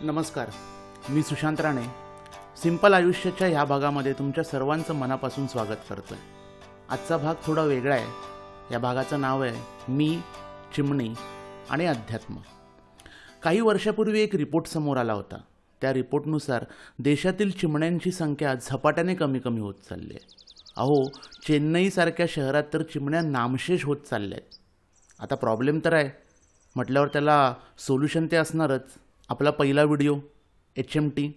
नमस्कार. मी सुशांत राणे. सिंपल आयुष्याच्या ह्या भागामध्ये तुमच्या सर्वांचं मनापासून स्वागत करतो आहे आजचा भाग थोडा वेगळा आहे. या भागाचं नाव आहे मी चिमणी आणि अध्यात्म. काही वर्षापूर्वी एक रिपोर्ट समोर आला होता. त्या रिपोर्टनुसार देशातील चिमण्यांची संख्या झपाट्याने कमी कमी होत चालली आहे. अहो चेन्नईसारख्या शहरात तर चिमण्या नामशेष होत चालल्या आहेत. आता प्रॉब्लेम तर आहे. म्हटल्यावर त्याला सोल्युशन ते असणारच. आपला पहिला व्हिडिओ एच एम टी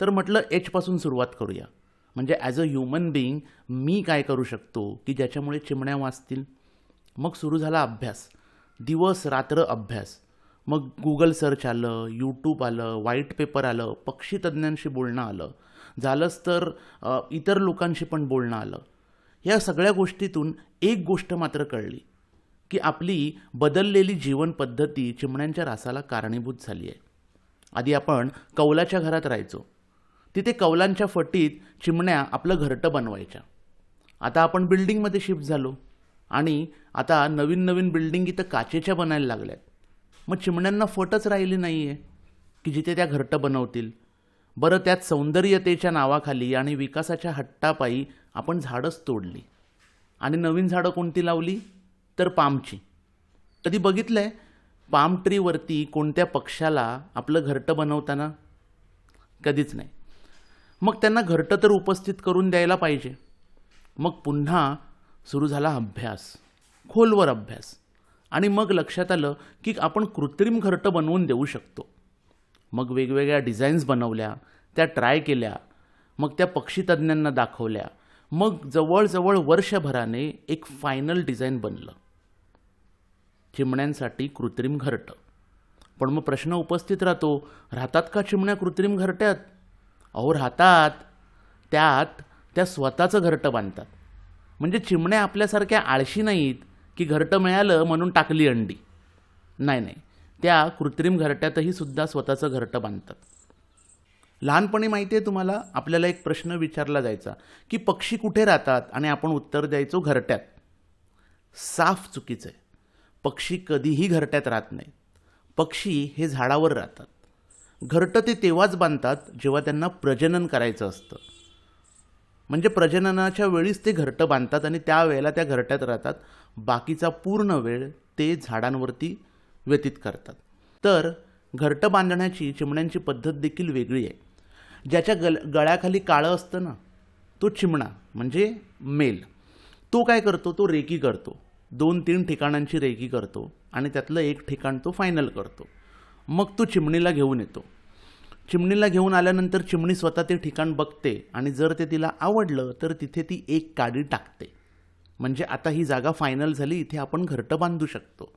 तर म्हटलं एचपासून सुरुवात करूया. म्हणजे ॲज अ ह्युमन बिईंग मी काय करू शकतो की ज्याच्यामुळे चिमण्या वाचतील? मग सुरू झाला अभ्यास. दिवस रात्र अभ्यास. मग गुगल सर्च आलं यूट्यूब आलं व्हाईट पेपर आलं पक्षी तज्ज्ञांशी बोलणं आलं. झालंच तर इतर लोकांशी पण बोलणं आलं. या सगळ्या गोष्टीतून एक गोष्ट मात्र कळली की आपली बदललेली जीवन पद्धती चिमण्यांच्या रासाला कारणीभूत झाली आहे. आधी आपण कौलाच्या घरात राहायचो. तिथे कौलांच्या फटीत चिमण्या आपलं घरटं बनवायच्या. आता आपण बिल्डिंगमध्ये शिफ्ट झालो. आणि आता नवीन नवीन बिल्डिंग इथं काचेच्या बनायला लागल्यात. मग चिमण्यांना फटच राहिली नाही आहे की जिथे त्या घरटं बनवतील. बरं त्यात सौंदर्यतेच्या नावाखाली आणि विकासाच्या हट्टापायी आपण झाडंच तोडली. आणि नवीन झाडं कोणती लावली? तर पामची. कधी बघितलं आहे पाम ट्रीवरती कोणत्या पक्षाला आपलं घरटं बनवताना? कधीच नाही. मग त्यांना घरटं तर उपस्थित करून द्यायला पाहिजे. मग पुन्हा सुरू झाला अभ्यास. खोलवर अभ्यास. आणि मग लक्षात आलं की आपण कृत्रिम घरटं बनवून देऊ शकतो. मग वेगवेगळ्या डिझाईन्स बनवल्या त्या ट्राय केल्या मग त्या पक्षीतज्ज्ञांना दाखवल्या. मग जवळजवळ वर्षभराने एक फायनल डिझाईन बनलं. चिमण्यांसाठी कृत्रिम घरटं. पण मग प्रश्न उपस्थित राहतो राहतात का चिमण्या कृत्रिम घरट्यात? अहो राहतात. त्यात त्या स्वतःचं घरटं बांधतात. म्हणजे चिमण्या आपल्यासारख्या आळशी नाहीत की घरटं मिळालं म्हणून टाकली अंडी. नाही नाही. त्या कृत्रिम घरट्यातही सुद्धा स्वतःचं घरटं बांधतात. लहानपणी माहिती आहे तुम्हाला? आपल्याला एक प्रश्न विचारला जायचा की पक्षी कुठे राहतात? आणि आपण उत्तर द्यायचो घरट्यात. साफ चुकीचं आहे. पक्षी कधीही घरट्यात राहत नाहीत. पक्षी हे झाडावर राहतात. घरटं ते तेव्हाच बांधतात जेव्हा त्यांना प्रजनन करायचं असतं. म्हणजे प्रजननाच्या वेळीच ते घरटं बांधतात आणि त्यावेळेला त्या घरट्यात राहतात. बाकीचा पूर्ण वेळ ते झाडांवरती व्यतीत करतात. तर घरटं बांधण्याची चिमण्यांची पद्धत देखील वेगळी आहे. ज्याच्या गल गळ्याखाली काळं असतं ना तो चिमणा म्हणजे मेल. तो काय करतो? तो रेकी करतो. दोन तीन ठिकाणांची रेकी करतो आणि त्यातलं एक ठिकाण तो फायनल करतो. मग तो चिमणीला घेऊन येतो. चिमणीला घेऊन आल्यानंतर चिमणी स्वतः ते ठिकाण बघते आणि जर ते तिला आवडलं तर तिथे ती एक काडी टाकते. म्हणजे आता ही जागा फायनल झाली इथे आपण घरटं बांधू शकतो.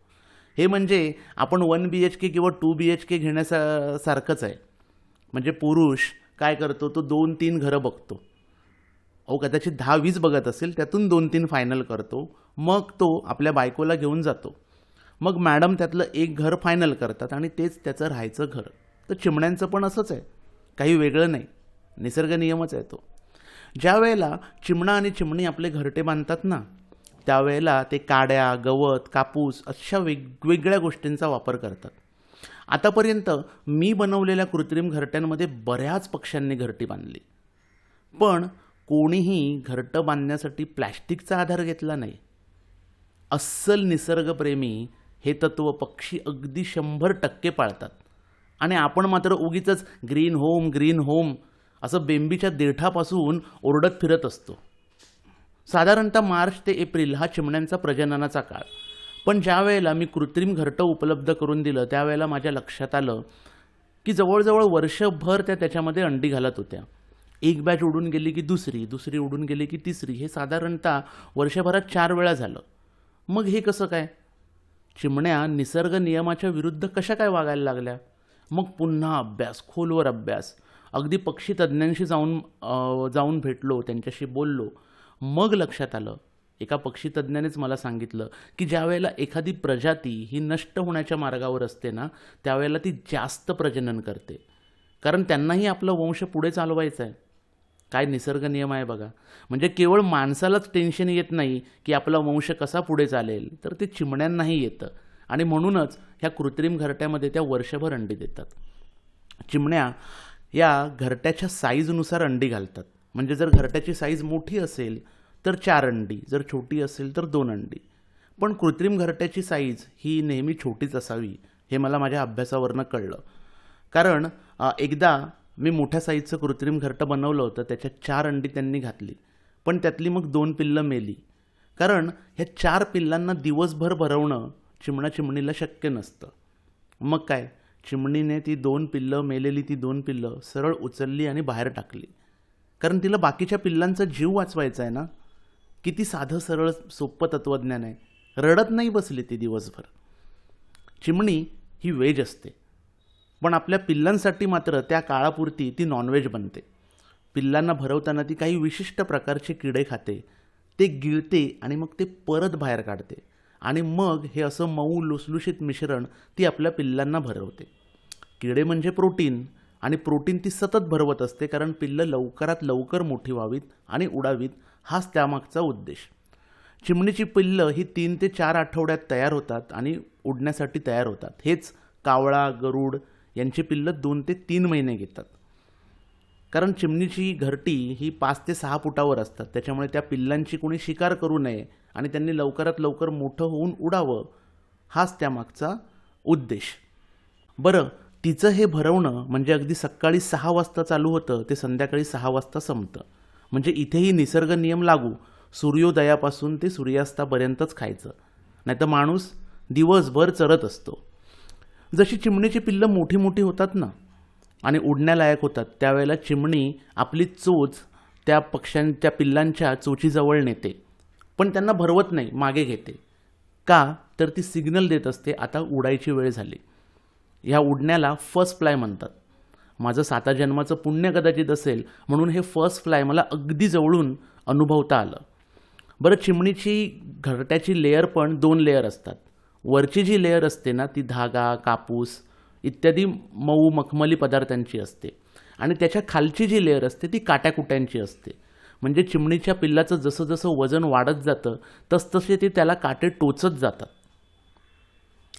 हे म्हणजे आपण वन बी एच के किंवा टू बी एच के घेण्यासा सारखंच आहे. म्हणजे पुरुष काय करतो तो दोन तीन घरं बघतो. अहो कदाचित दहा वीस बघत असेल त्यातून दोन तीन फायनल करतो. मग तो आपल्या बायकोला घेऊन जातो. मग मॅडम त्यातलं एक घर फायनल करतात आणि तेच त्याचं राहायचं घर. तर चिमण्यांचं पण असंच आहे. काही वेगळं नाही. निसर्ग नियमच आहे तो. ज्या वेळेला चिमणा आणि चिमणी आपले घरटे बांधतात ना त्यावेळेला ते काड्या गवत कापूस अशा वेगवेगळ्या गोष्टींचा वापर करतात. आतापर्यंत मी बनवलेल्या कृत्रिम घरट्यांमध्ये बऱ्याच पक्ष्यांनी घरटी बांधली. पण कोणीही घरटं बांधण्यासाठी प्लॅस्टिकचा आधार घेतला नाही. अस्सल निसर्गप्रेमी हे तत्त्व पक्षी अगदी शंभर टक्के पाळतात. आणि आपण मात्र उगीच ग्रीन होम ग्रीन होम असं बेंबीच्या देठापासून ओरडत फिरत असतो. साधारणतः मार्च ते एप्रिल हा चिमण्यांचा प्रजननाचा काळ. पण ज्या वेळेला मी कृत्रिम घरटं उपलब्ध करून दिलं त्यावेळेला माझ्या लक्षात आलं की जवळजवळ वर्षभर त्या त्याच्यामध्ये अंडी घालत होत्या. एक बॅच उडून गेली की दुसरी दुसरी उडून गेली की तिसरी. हे साधारणतः वर्षभरात चार वेळा झालं. मग हे कसं काय? चिमण्या निसर्ग नियमाच्या विरुद्ध कशा काय वागायला लागल्या? मग पुन्हा अभ्यास खोलवर अभ्यास. अगदी पक्षी तज्ज्ञांशी जाऊन जाऊन भेटलो त्यांच्याशी बोललो. मग लक्षात आलं एका पक्षी तज्ज्ञानेच मला सांगितलं की ज्या वेळेला एखादी प्रजाती ही नष्ट होण्याच्या मार्गावर असते ना त्यावेळेला ती जास्त प्रजनन करते. कारण त्यांनाही आपलं वंश पुढे चालवायचं आहे. काय निसर्ग नियम आहे बघा. म्हणजे केवळ माणसालाच टेन्शन येत नाही की आपला वंश कसा पुढे चालेल तर ते चिमण्यांनाही येतं. आणि म्हणूनच ह्या कृत्रिम घरट्यामध्ये त्या वर्षभर अंडी देतात. चिमण्या या घरट्याच्या साईजनुसार अंडी घालतात. म्हणजे जर घरट्याची साईज मोठी असेल तर चार अंडी जर छोटी असेल तर दोन अंडी. पण कृत्रिम घरट्याची साईज ही नेहमी छोटीच असावी हे मला माझ्या अभ्यासावरनं कळलं. कारण एकदा मी मोठ्या साईजचं कृत्रिम घरटं बनवलं होतं त्याच्यात चार अंडी त्यांनी घातली. पण त्यातली मग दोन पिल्लं मेली. कारण ह्या चार पिल्लांना दिवसभर भरवणं चिमणा चिमणीला शक्य नसतं. मग काय? चिमणीने ती दोन पिल्लं मेलेली ती दोन पिल्लं सरळ उचलली आणि बाहेर टाकली. कारण तिला बाकीच्या पिल्लांचा जीव वाचवायचा आहे ना? किती साधं सरळ सोपं तत्त्वज्ञान आहे. रडत नाही बसली ती दिवसभर. चिमणी ही वेज असते. पण आपल्या पिल्लांसाठी मात्र त्या काळापुरती ती नॉनव्हेज बनते. पिल्लांना भरवताना ती काही विशिष्ट प्रकारचे किडे खाते. ते गिळते आणि मग ते परत बाहेर काढते. आणि मग हे असं मऊ लुसलुशीत मिश्रण ती आपल्या पिल्लांना भरवते. किडे म्हणजे प्रोटीन आणि प्रोटीन ती सतत भरवत असते कारण पिल्लं लवकरात लवकर मोठी व्हावीत आणि उडावीत हाच त्यामागचा उद्देश. चिमणीची पिल्लं ही तीन ते चार आठवड्यात तयार होतात आणि उडण्यासाठी तयार होतात. हेच कावळा गरुड यांची पिल्लं दोन ते तीन महिने घेतात. कारण चिमणीची घरटी ही पाच ते सहा फुटावर असतात. त्याच्यामुळे त्या पिल्लांची कोणी शिकार करू नये आणि त्यांनी लवकरात लवकर मोठं होऊन उडावं हाच त्यामागचा उद्देश. बरं तिचं हे भरवणं म्हणजे अगदी सकाळी सहा वाजता चालू होतं ते संध्याकाळी सहा वाजता संपतं. म्हणजे इथेही निसर्ग नियम लागू सूर्योदयापासून ते सूर्यास्तापर्यंतच खायचं. नाहीतर माणूस दिवसभर चरत असतो. जशी चिमणीची पिल्लं मोठी मोठी होतात ना आणि उडण्यालायक होतात त्यावेळेला चिमणी आपली चोच त्या पक्ष्यांच्या पिल्लांच्या चोचीजवळ नेते. पण त्यांना भरवत नाही मागे घेते. का? तर ती सिग्नल देत असते आता उडायची वेळ झाली. ह्या उडण्याला फर्स्ट फ्लाय म्हणतात. माझं साता जन्माचं पुण्य कदाचित असेल म्हणून हे फर्स्ट फ्लाय मला अगदी जवळून अनुभवता आलं. बरं चिमणीची घरट्याची लेअर पण दोन लेअर असतात. वरची जी लेअर असते ना ती धागा कापूस इत्यादी मऊ मखमली पदार्थांची असते. आणि त्याच्या खालची जी लेअर असते ती काट्याकुट्यांची असते. म्हणजे चिमणीच्या पिल्लाचं जसं जसं वजन वाढत जातं तसतसे ते त्याला काटे टोचत जातात.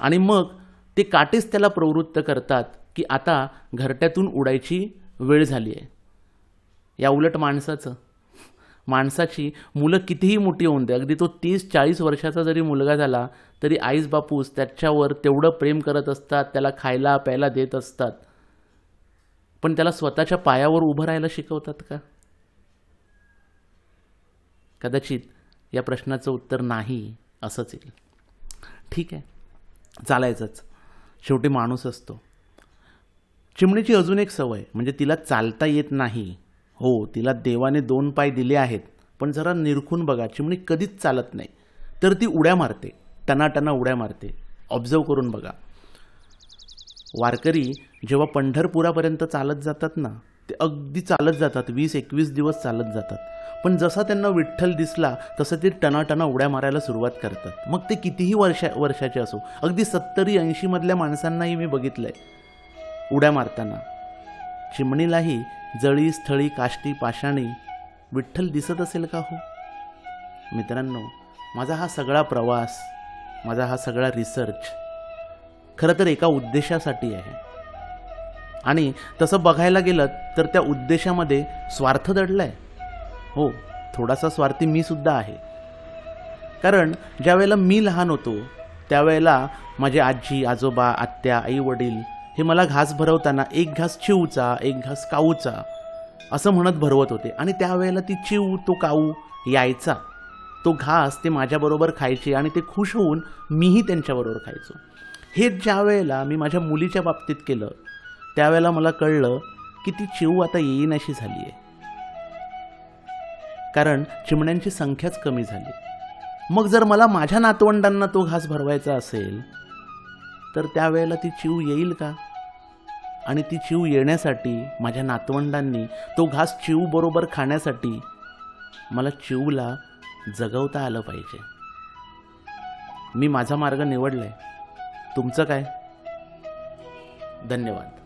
आणि मग ते काटेच त्याला प्रवृत्त करतात की आता घरट्यातून उडायची वेळ झाली आहे या उलट माणसाचं. माणसाची मुलं कितीही मोठी होऊन दे अगदी तो तीस चाळीस वर्षाचा जरी मुलगा झाला तरी आईस बापूस त्याच्यावर तेवढं प्रेम करत असतात त्याला खायला प्यायला देत असतात. पण त्याला स्वतःच्या पायावर उभं राहायला शिकवतात का? कदाचित या प्रश्नाचं उत्तर नाही असंच येईल. ठीक आहे. चालायचंच. शेवटी माणूस असतो. चिमणीची अजून एक सवय म्हणजे तिला चालता येत नाही. हो तिला देवाने दोन पाय दिले आहेत पण जरा निरखून बघा चिमणी कधीच चालत नाही. तर ती उड्या मारते टनाटना उड्या मारते. ऑब्झर्व करून बघा. वारकरी जेव्हा पंढरपुरापर्यंत चालत जातात ना ते अगदी चालत जातात वीस एकवीस दिवस चालत जातात. पण जसा त्यांना विठ्ठल दिसला तसं ते टनाटना उड्या मारायला सुरुवात करतात. मग ते कितीही वर्षा वर्षाचे असो अगदी सत्तरी ऐंशीमधल्या माणसांनाही मी बघितलं आहे उड्या मारताना. चिमणीलाही जळी स्थळी काष्टी पाषाणी विठ्ठल दिसत असेल का हो? मित्रांनो माझा हा सगळा प्रवास माझा हा सगळा रिसर्च खरं तर एका उद्देशासाठी आहे. आणि तसं बघायला गेलं तर त्या उद्देशामध्ये स्वार्थ दडला आहे हो थोडासा स्वार्थी मी सुद्धा आहे. कारण ज्यावेळेला मी लहान होतो त्यावेळेला माझे आजी आजोबा आत्या आई वडील हे मला घास भरवताना एक घास चिवचा एक घास काऊचा असं म्हणत भरवत होते. आणि त्यावेळेला ती चिव तो काऊ यायचा. तो घास ते माझ्याबरोबर खायचे आणि ते खुश होऊन मीही त्यांच्याबरोबर खायचो. हे ज्या वेळेला मी माझ्या मुलीच्या बाबतीत केलं त्यावेळेला मला कळलं की ती चिव आता येईनाशी झाली आहे कारण चिमण्यांची संख्याच कमी झाली. मग जर मला माझ्या नातवंडांना तो घास भरवायचा असेल तर त्यावेळेला ती चिव येईल का? आणि ती चिव येण्यासाठी माझ्या नातवंडांनी तो घास चिवबरोबर खाण्यासाठी मला चिवला जगवता आलं पाहिजे. मी माझा मार्ग निवडलाय. तुमचं काय? धन्यवाद.